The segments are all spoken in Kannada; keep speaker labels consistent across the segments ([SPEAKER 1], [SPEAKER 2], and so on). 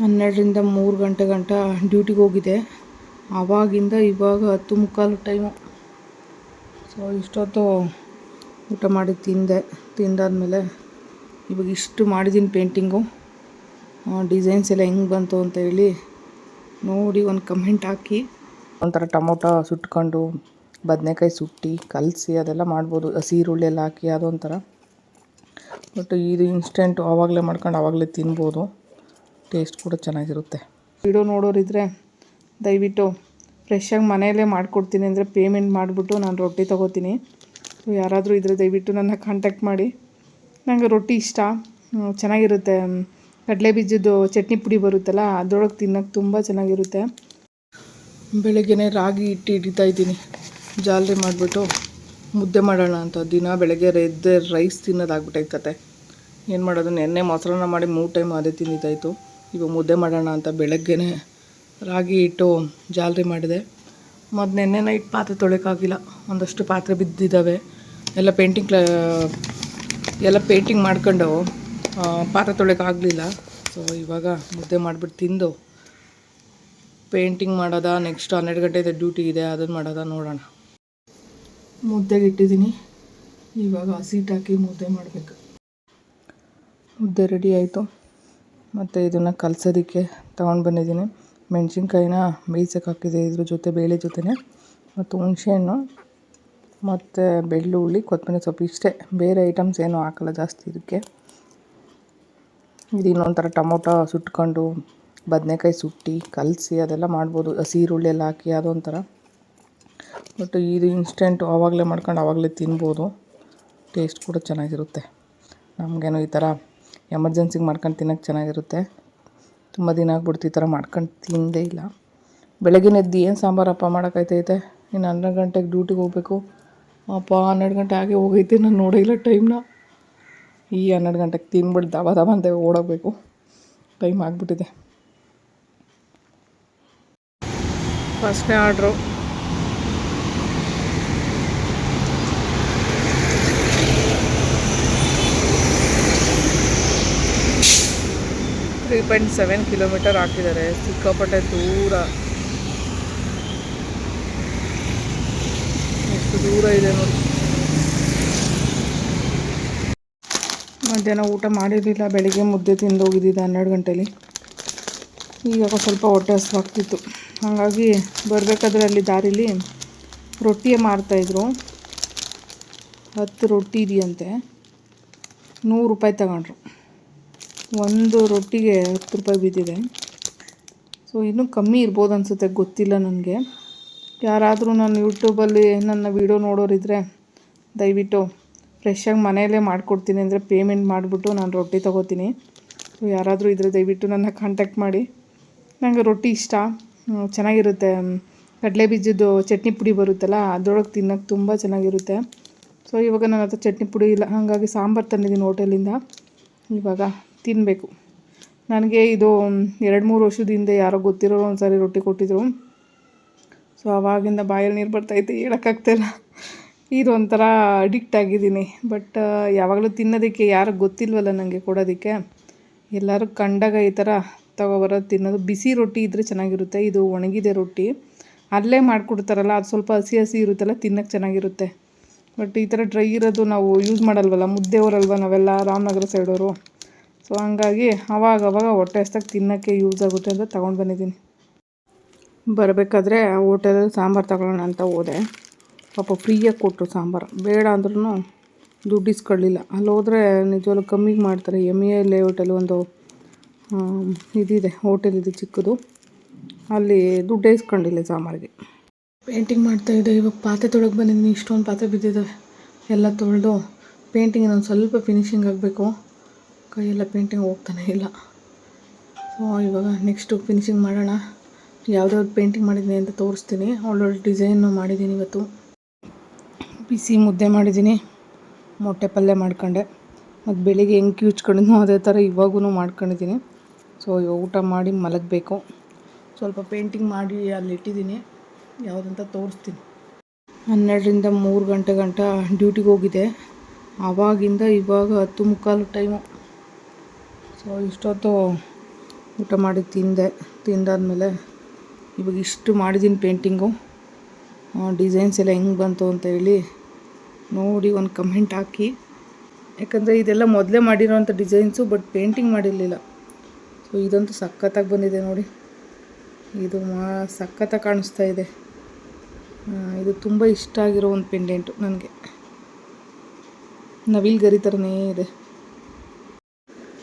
[SPEAKER 1] ಹನ್ನೆರಡರಿಂದ ಮೂರು ಗಂಟೆ ಗಂಟ ಡ್ಯೂಟಿಗೆ ಹೋಗಿದ್ದೆ ಆವಾಗಿಂದ ಇವಾಗ ಹತ್ತು ಮುಕ್ಕಾಲು ಟೈಮು ಸೊ ಇಷ್ಟೊತ್ತು ಊಟ ಮಾಡಿ ತಿಂದೆ. ತಿಂದಾದಮೇಲೆ ಇವಾಗ ಇಷ್ಟು ಮಾಡಿದ್ದೀನಿ ಪೇಂಟಿಂಗು ಡಿಸೈನ್ಸ್ ಎಲ್ಲ ಹೆಂಗೆ ಬಂತು ಅಂತ ಹೇಳಿ ನೋಡಿ ಒಂದು ಕಮೆಂಟ್ ಹಾಕಿ. ಒಂಥರ ಟೊಮೊಟೊ ಸುಟ್ಕೊಂಡು, ಬದನೆಕಾಯಿ ಸುಟ್ಟಿ, ಕಲಸಿ ಅದೆಲ್ಲ ಮಾಡ್ಬೋದು. ಈರುಳ್ಳಿ ಎಲ್ಲ ಹಾಕಿ, ಅದೊಂಥರ. ಬಟ್ ಇದು ಇನ್ಸ್ಟೆಂಟು ಆವಾಗಲೇ ಮಾಡ್ಕೊಂಡು ಆವಾಗಲೇ ತಿನ್ಬೋದು. ಟೇಸ್ಟ್ ಕೂಡ ಚೆನ್ನಾಗಿರುತ್ತೆ. ವಿಡಿಯೋ ನೋಡೋರಿದ್ರೆ ದಯವಿಟ್ಟು ಫ್ರೆಶ್ಶಾಗಿ ಮನೆಯಲ್ಲೇ ಮಾಡಿಕೊಡ್ತೀನಿ ಅಂದರೆ ಪೇಮೆಂಟ್ ಮಾಡಿಬಿಟ್ಟು ನಾನು ರೊಟ್ಟಿ ತೊಗೋತೀನಿ. ಯಾರಾದರೂ ಇದ್ದರೆ ದಯವಿಟ್ಟು ನನ್ನ ಕಾಂಟ್ಯಾಕ್ಟ್ ಮಾಡಿ. ನನಗೆ ರೊಟ್ಟಿ ಇಷ್ಟ. ಚೆನ್ನಾಗಿರುತ್ತೆ. ಕಡಲೆ ಬೀಜದ್ದು ಚಟ್ನಿ ಪುಡಿ ಬರುತ್ತಲ್ಲ, ಅದರೊಳಗೆ ತಿನ್ನೋಕ್ಕೆ ತುಂಬ ಚೆನ್ನಾಗಿರುತ್ತೆ. ಬೆಳಗ್ಗೆನೇ ರಾಗಿ ಹಿಟ್ಟು ಹಿಡಿತಾ ಇದ್ದೀನಿ. ಜಾಲರಿ ಮಾಡಿಬಿಟ್ಟು ಮುದ್ದೆ ಮಾಡೋಣ ಅಂತ. ದಿನ ಬೆಳಗ್ಗೆ ಎದ್ದೆ ರೈಸ್ ತಿನ್ನೋದಾಗ್ಬಿಟ್ಟೈತೆ ಕತೆ. ಏನು ಮಾಡೋದು? ನೆನ್ನೆ ಮೊಸರನ್ನ ಮಾಡಿ ಮೂರು ಟೈಮ್ ಅದೇ ತಿಂದಿದ್ದಾಯಿತು. ಇವಾಗ ಮುದ್ದೆ ಮಾಡೋಣ ಅಂತ ಬೆಳಗ್ಗೆನೇ ರಾಗಿ ಹಿಟ್ಟು ಜಾಲರಿ ಮಾಡಿದೆ. ಮತ್ತು ನೆನ್ನೆ ನೈಟ್ ಪಾತ್ರೆ ತೊಳೆಯೋಕ್ಕಾಗಿಲ್ಲ ಒಂದಷ್ಟು ಪಾತ್ರೆ ಬಿದ್ದಿದ್ದಾವೆ ಎಲ್ಲ ಪೇಂಟಿಂಗ್ ಕ್ಲಾ, ಎಲ್ಲ ಪೇಂಟಿಂಗ್ ಮಾಡ್ಕೊಂಡು ಪಾತ್ರೆ ತೊಳೆಯೋಕ್ಕಾಗಲಿಲ್ಲ ಸೊ ಇವಾಗ ಮುದ್ದೆ ಮಾಡಿಬಿಟ್ಟು ತಿಂದು ಪೇಂಟಿಂಗ್ ಮಾಡೋದ ನೆಕ್ಸ್ಟ್ ಹನ್ನೆರಡು ಗಂಟೆದು ಡ್ಯೂಟಿ ಇದೆ ಅದನ್ನು ಮಾಡೋದ ನೋಡೋಣ. ಮುದ್ದೆಗೆ ಇಟ್ಟಿದ್ದೀನಿ. ಇವಾಗ ಹಸಿಟ್ಟು ಹಾಕಿ ಮುದ್ದೆ ಮಾಡಬೇಕು. ಮುದ್ದೆ ರೆಡಿ ಆಯಿತು. ಮತ್ತು ಇದನ್ನು ಕಲಸೋದಕ್ಕೆ ತೊಗೊಂಡು ಬಂದಿದ್ದೀನಿ. ಮೆಣಸಿನ್ಕಾಯಿನ ಬೇಯಿಸೋಕೆ ಹಾಕಿದೆ ಇದ್ರ ಜೊತೆ ಬೇಳೆ ಜೊತೆನೆ. ಮತ್ತು ಹುಣಸೆಹಣ್ಣು. ಮತ್ತು ಬೆಳ್ಳುಳ್ಳಿ, ಕೊತ್ತಂಬರಿ ಸೊಪ್ಪು. ಇಷ್ಟೇ. ಬೇರೆ ಐಟಮ್ಸ್ ಏನೂ ಹಾಕಲ್ಲ ಜಾಸ್ತಿ ಇದಕ್ಕೆ. ಇದು ಇನ್ನೊಂಥರ ಟೊಮೊಟೊ ಸುಟ್ಕೊಂಡು, ಬದನೆಕಾಯಿ ಸುಟ್ಟಿ, ಕಲಸಿ ಅದೆಲ್ಲ ಮಾಡ್ಬೋದು. ಹಸಿರುಳ್ಳಿ ಎಲ್ಲ ಹಾಕಿ, ಅದೊಂಥರ. ಬಟ್ ಇದು ಇನ್ಸ್ಟೆಂಟು ಆವಾಗಲೇ ಮಾಡ್ಕೊಂಡು ಆವಾಗಲೇ ತಿನ್ಬೋದು. ಟೇಸ್ಟ್ ಕೂಡ ಚೆನ್ನಾಗಿರುತ್ತೆ. ನಮಗೇನೋ ಈ ಥರ ಎಮರ್ಜೆನ್ಸಿಗೆ ಮಾಡ್ಕೊಂಡು ತಿನ್ನೋಕೆ ಚೆನ್ನಾಗಿರುತ್ತೆ. ತುಂಬ ದಿನ ಆಗ್ಬಿಡ್ತು ಈ ಥರ ಮಾಡ್ಕೊಂಡು ತಿಂದೇ ಇಲ್ಲ. ಬೆಳಗಿನ ಎದ್ದು ಏನು ಸಾಂಬಾರಪ್ಪ ಮಾಡೋಕ್ಕಾಯ್ತೈತೆ ಇನ್ನು ಹನ್ನೆರಡು ಗಂಟೆಗೆ ಡ್ಯೂಟಿಗೆ ಹೋಗಬೇಕು. ಅಪ್ಪ, ಹನ್ನೆರಡು ಗಂಟೆ ಆಗೇ ಹೋಗೈತೆ, ನಾನು ನೋಡೇ ಇಲ್ಲ ಟೈಮ್ನ. ಈ ಹನ್ನೆರಡು ಗಂಟೆಗೆ ತಿನ್ಬಿಟ್ಟು ದಬ ದಬ ಅಂತ ಓಡೋಗಬೇಕು. ಟೈಮ್ ಆಗಿಬಿಟ್ಟಿದೆ. ಫಸ್ಟ್ನೇ ಆರ್ಡ್ರು. ತ್ರೀ ಪಾಯಿಂಟ್ ಸೆವೆನ್ ಕಿಲೋಮೀಟರ್ ಹಾಕಿದ್ದಾರೆ. ಸಿಕ್ಕಾಪಟ್ಟೆ ದೂರ. ಎಷ್ಟು ದೂರ ಇದೆ ನೋಡಿ. ಮಧ್ಯಾಹ್ನ ಊಟ ಮಾಡಿರಲಿಲ್ಲ, ಬೆಳಿಗ್ಗೆ ಮುದ್ದೆ ತಿಂದು ಹೋಗಿದ್ದಿದ್ದೆ ಹನ್ನೆರಡು ಗಂಟೆಲಿ. ಈಗ ಸ್ವಲ್ಪ ಹೊಟ್ಟೆ ಹಸುವಾಗ್ತಿತ್ತು. ಹಾಗಾಗಿ ಬರಬೇಕಾದ್ರೆ ಅಲ್ಲಿ ದಾರಿಲಿ ರೊಟ್ಟಿಯೇ ಮಾರ್ತಾಯಿದ್ರು ಹತ್ತು ರೊಟ್ಟಿ ಇದೆಯಂತೆ. ನೂರು ರೂಪಾಯಿ ತಗೊಂಡ್ರು. ಒಂದು ರೊಟ್ಟಿಗೆ ಹತ್ತು ರೂಪಾಯಿ ಬಿದ್ದಿದೆ. ಸೊ ಇನ್ನೂ ಕಮ್ಮಿ ಇರ್ಬೋದು ಅನಿಸುತ್ತೆ, ಗೊತ್ತಿಲ್ಲ ನನಗೆ. ಯಾರಾದರೂ ನನ್ನ ಯೂಟ್ಯೂಬಲ್ಲಿ ನನ್ನ ವೀಡಿಯೋ ನೋಡೋರಿದ್ದರೆ ದಯವಿಟ್ಟು ಫ್ರೆಶ್ಶಾಗಿ ಮನೆಯಲ್ಲೇ ಮಾಡಿಕೊಡ್ತೀನಿ ಅಂದರೆ ಪೇಮೆಂಟ್ ಮಾಡಿಬಿಟ್ಟು ನಾನು ರೊಟ್ಟಿ ತೊಗೋತೀನಿ. ಸೊ ಯಾರಾದರೂ ಇದ್ದರೆ ದಯವಿಟ್ಟು ನನ್ನ ಕಾಂಟ್ಯಾಕ್ಟ್ ಮಾಡಿ. ನನಗೆ ರೊಟ್ಟಿ ಇಷ್ಟ. ಚೆನ್ನಾಗಿರುತ್ತೆ. ಕಡಲೆ ಬೀಜದ್ದು ಚಟ್ನಿ ಪುಡಿ ಬರುತ್ತಲ್ಲ, ಅದರೊಳಗೆ ತಿನ್ನೋಕೆ ತುಂಬ ಚೆನ್ನಾಗಿರುತ್ತೆ. ಸೊ ಇವಾಗ ನನ್ನ ಹತ್ರ ಚಟ್ನಿ ಪುಡಿ ಇಲ್ಲ, ಹಾಗಾಗಿ ಸಾಂಬಾರು ತಂದಿದ್ದೀನಿ ಹೋಟೆಲಿಂದ ಇವಾಗ ತಿನ್ನಬೇಕು ನನಗೆ ಇದು ಎರಡು ಮೂರು ವರ್ಷದ ಹಿಂದೆ ಯಾರೋ ಗೊತ್ತಿರೋರು ಒಂದು ಸಾರಿ ರೊಟ್ಟಿ ಕೊಟ್ಟಿದ್ರು. ಸೊ ಆವಾಗಿಂದ ಬಾಯಲ್ಲಿ ನೀರು ಬರ್ತೈತೆ ಹೇಳೋಕ್ಕಾಗ್ತಾಯಿಲ್ಲ ಇದು ಒಂಥರ ಅಡಿಕ್ಟ್ ಆಗಿದ್ದೀನಿ. ಬಟ್ ಯಾವಾಗಲೂ ತಿನ್ನೋದಕ್ಕೆ ಯಾರು ಗೊತ್ತಿಲ್ವಲ್ಲ ನನಗೆ ಕೊಡೋದಕ್ಕೆ. ಎಲ್ಲರೂ ಕಂಡಾಗ ಈ ಥರ ತಗೊಬರೋದು, ತಿನ್ನೋದು. ಬಿಸಿ ರೊಟ್ಟಿ ಇದ್ದರೆ ಚೆನ್ನಾಗಿರುತ್ತೆ. ಇದು ಒಣಗಿದೆ ರೊಟ್ಟಿ. ಅಲ್ಲೇ ಮಾಡಿಕೊಡ್ತಾರಲ್ಲ, ಅದು ಸ್ವಲ್ಪ ಹಸಿ ಹಸಿ ಇರುತ್ತಲ್ಲ, ತಿನ್ನೋಕ್ಕೆ ಚೆನ್ನಾಗಿರುತ್ತೆ. ಬಟ್ ಈ ಥರ ಡ್ರೈ ಇರೋದು ನಾವು ಯೂಸ್ ಮಾಡಲ್ವಲ್ಲ ಮುದ್ದೆಯವರಲ್ವ ನಾವೆಲ್ಲ, ರಾಮನಗರ ಸೈಡವರು ಸೊ ಹಂಗಾಗಿ ಅವಾಗ ಅವಾಗ ಹೊಟ್ಟೆ ಹಸ್ದಾಗ ತಿನ್ನೋಕ್ಕೆ ಯೂಸ್ ಆಗುತ್ತೆ ಅಂತ ತಗೊಂಡು ಬಂದಿದ್ದೀನಿ. ಬರಬೇಕಾದ್ರೆ ಹೋಟೆಲಲ್ಲಿ ಸಾಂಬಾರು ತಗೊಳ್ಳೋಣ ಅಂತ ಹೋದೆ. ಪಾಪ ಫ್ರೀಯಾಗಿ ಕೊಟ್ಟರು ಸಾಂಬಾರು. ಬೇಡ ಅಂದ್ರೂ ದುಡ್ಡು ಇಸ್ಕೊಳ್ಳಿಲ್ಲ. ಅಲ್ಲಿ ಹೋದರೆ ನಿಜವಾಗ್ಲೂ ಕಮ್ಮಿಗೆ ಮಾಡ್ತಾರೆ. ಎಂ ಎ ಲೇಔಟಲ್ಲಿ ಒಂದು ಇದಿದೆ. ಹೋಟೆಲ್ ಇದೆ ಚಿಕ್ಕದು. ಅಲ್ಲಿ ದುಡ್ಡೇ ಇಸ್ಕೊಂಡಿಲ್ಲ ಸಾಂಬಾರಿಗೆ. ಪೇಂಟಿಂಗ್ ಮಾಡ್ತಾಯಿದ್ದೆ ಇವಾಗ ಪಾತ್ರೆ ತೊಳಗೆ ಬಂದಿದ್ದೀನಿ. ಇಷ್ಟೊಂದು ಪಾತ್ರೆ ಬಿದ್ದಿದ್ದಾವೆ ಎಲ್ಲ ತೊಳೆದು ಪೇಂಟಿಂಗ್ ಇನ್ನೊಂದು ಸ್ವಲ್ಪ ಫಿನಿಶಿಂಗ್ ಆಗಬೇಕು. ಕೈಯೆಲ್ಲ ಪೇಂಟಿಂಗ್ ಹೋಗ್ತಾನೆ ಇಲ್ಲ. ಸೊ ಇವಾಗ ನೆಕ್ಸ್ಟು ಫಿನಿಶಿಂಗ್ ಮಾಡೋಣ. ಯಾವ್ದಾವ್ದು ಪೇಂಟಿಂಗ್ ಮಾಡಿದ್ದೀನಿ ಅಂತ ತೋರಿಸ್ತೀನಿ. ಒಳ್ಳೊಳ್ಳೆ ಡಿಸೈನು ಮಾಡಿದ್ದೀನಿ ಇವತ್ತು. ಬಿಸಿ ಮುದ್ದೆ ಮಾಡಿದ್ದೀನಿ. ಮೊಟ್ಟೆ ಪಲ್ಯ ಮಾಡ್ಕೊಂಡೆ. ಮತ್ತು ಬೆಳಿಗ್ಗೆ ಹೆಂಗೆ ಕಿವುಚ್ಕೊಂಡಿದ್ನೋ ಅದೇ ಥರ ಇವಾಗೂ ಮಾಡ್ಕೊಂಡಿದ್ದೀನಿ. ಸೊ ಊಟ ಮಾಡಿ ಮಲಗಬೇಕು. ಸ್ವಲ್ಪ ಪೇಂಟಿಂಗ್ ಮಾಡಿ ಅಲ್ಲಿ ಇಟ್ಟಿದ್ದೀನಿ. ಯಾವುದಂತ ತೋರಿಸ್ತೀನಿ. ಹನ್ನೆರಡರಿಂದ ಮೂರು ಗಂಟೆ ಗಂಟ ಡ್ಯೂಟಿಗೆ ಹೋಗಿದ್ದೆ. ಆವಾಗಿಂದ ಇವಾಗ ಹತ್ತು ಮುಕ್ಕಾಲು ಟೈಮು ಸೊ, ಇಷ್ಟೊತ್ತು ಊಟ ಮಾಡಿ ತಿಂದೆ. ತಿಂದಾದಮೇಲೆ ಇವಾಗ ಇಷ್ಟು ಮಾಡಿದ್ದೀನಿ ಪೇಂಟಿಂಗು ಡಿಸೈನ್ಸ್ ಎಲ್ಲ ಹೆಂಗೆ ಬಂತು ಅಂತ ಹೇಳಿ ನೋಡಿ ಒಂದು ಕಮೆಂಟ್ ಹಾಕಿ. ಯಾಕಂದರೆ ಇದೆಲ್ಲ ಮೊದಲೇ ಮಾಡಿರೋಂಥ ಡಿಸೈನ್ಸು ಬಟ್ ಪೇಂಟಿಂಗ್ ಮಾಡಿರಲಿಲ್ಲ. ಸೊ ಇದಂತೂ ಸಖತ್ತಾಗಿ ಬಂದಿದೆ ನೋಡಿ. ಇದು ಮಾ, ಸಖತ್ತಾಗಿ ಕಾಣಿಸ್ತಾ ಇದೆ. ಇದು ತುಂಬ ಇಷ್ಟ ಆಗಿರೋ ಒಂದು ಪೆಂಡೆಂಟು ನನಗೆ. ನವಿಲ್ ಗರಿ ಥರನೇ ಇದೆ.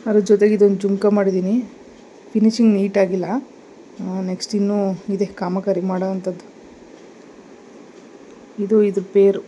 [SPEAKER 1] ಅದ್ರ ಜೊತೆಗೆ ಇದೊಂದು ಜುಮ್ಕ ಮಾಡಿದ್ದೀನಿ. ಫಿನಿಶಿಂಗ್ ನೀಟಾಗಿಲ್ಲ ನೆಕ್ಸ್ಟ್ ಇನ್ನೂ ಇದೆ. ಕಾಮಗಾರಿ ಮಾಡೋ ಅಂಥದ್ದು. ಇದು ಇದ್ರ ಪೇರು.